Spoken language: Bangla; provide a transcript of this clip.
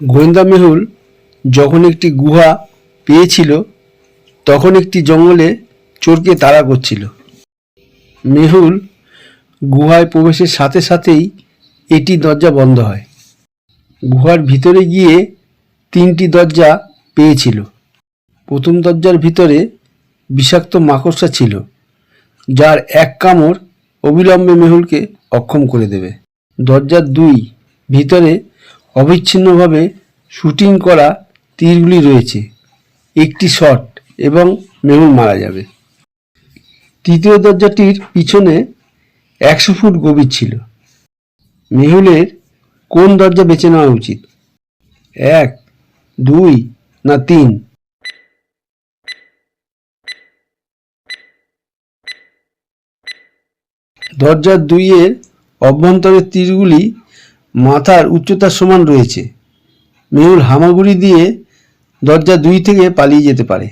গোয়েন্দা মেহুল যখন একটি গুহা পেয়েছিল, তখন একটি জঙ্গলে চোরকে তাড়া করছিল। মেহুল গুহায় প্রবেশের সাথে সাথেই এটি দরজা বন্ধ হয়। গুহার ভিতরে গিয়ে তিনটি দরজা পেয়েছিল। প্রথম দরজার ভিতরে বিষাক্ত মাকড়সা ছিল, যার এক কামড় অবিলম্বে মেহুলকে অক্ষম করে দেবে। দরজার দুই ভিতরে অবিচ্ছিন্নভাবে শুটিং করা তীরগুলি রয়েছে। একটি শট এবং মেহুল মারা যাবে। তৃতীয় দরজাটির পিছনে একশো ফুট গভীর ছিল। মেহুলের কোন দরজা বেছে নেওয়া উচিত? এক, দুই না তিন? দরজার দুইয়ের অভ্যন্তরের তীরগুলি মাথার উচ্চতার সমান রয়েছে। মেহুল হামাগুড়ি দিয়ে দরজা দুই থেকে পালিয়ে যেতে পারে।